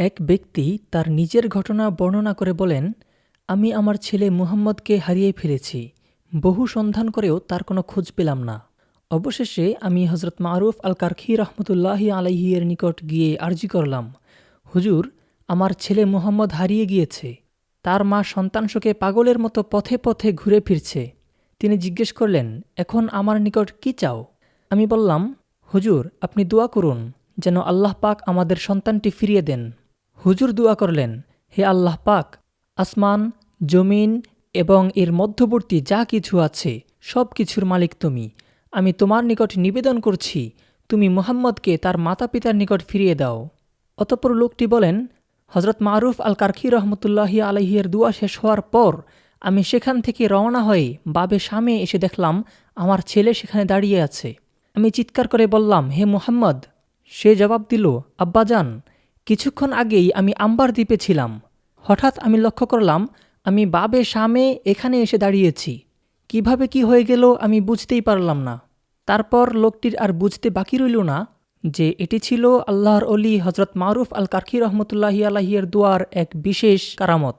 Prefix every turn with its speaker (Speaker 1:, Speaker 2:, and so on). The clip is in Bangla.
Speaker 1: এক ব্যক্তি তার নিজের ঘটনা বর্ণনা করে বলেন, আমি আমার ছেলে মুহাম্মদকে হারিয়ে ফেলেছি। বহু সন্ধান করেও তার কোনো খোঁজ পেলাম না। অবশেষে আমি হজরত মারুফ আল কারখি রহমতুল্লাহি আলাইহিয়ের নিকট গিয়ে আর্জি করলাম। হুজুর, আমার ছেলে মুহাম্মদ হারিয়ে গিয়েছে। তার মা সন্তানশোকে পাগলের মতো পথে পথে ঘুরে ফিরছে। তিনি জিজ্ঞেস করলেন, এখন আমার নিকট কি চাও? আমি বললাম, হুজুর, আপনি দোয়া করুন, যেন আল্লাহ পাক আমাদের সন্তানটি ফিরিয়ে দেন। হুজুর দোয়া করলেন, হে আল্লাহ পাক, আসমান, জমিন এবং এর মধ্যবর্তী যা কিছু আছে সব কিছুর মালিক তুমি। আমি তোমার নিকট নিবেদন করছি, তুমি মুহাম্মদকে তার মাতা পিতার নিকট ফিরিয়ে দাও। অতঃপর লোকটি বলেন হজরত মারুফ আল কারখি রহমতুল্লাহি আলহিয়ের দুয়া শেষ হওয়ার পর আমি সেখান থেকে রওনা হয়ে বাবে সামে এসে দেখলাম আমার ছেলে সেখানে দাঁড়িয়ে আছে। আমি চিৎকার করে বললাম, হে মুহাম্মদ! সে জবাব দিল, আব্বাজান কিছুক্ষণ আগেই আমি আম্বার দ্বীপে ছিলাম। হঠাৎ আমি লক্ষ্য করলাম, আমি বাবে সামে এখানে এসে দাঁড়িয়েছি। কীভাবে কি হয়ে গেল আমি বুঝতেই পারলাম না। তারপর লোকটির আর বুঝতে বাকি রইল না যে এটি ছিল আল্লাহর অলি হজরত মারুফ আল কার্কি রহমতুল্লাহি আলাহিয়ার দুয়ার এক বিশেষ কারামত।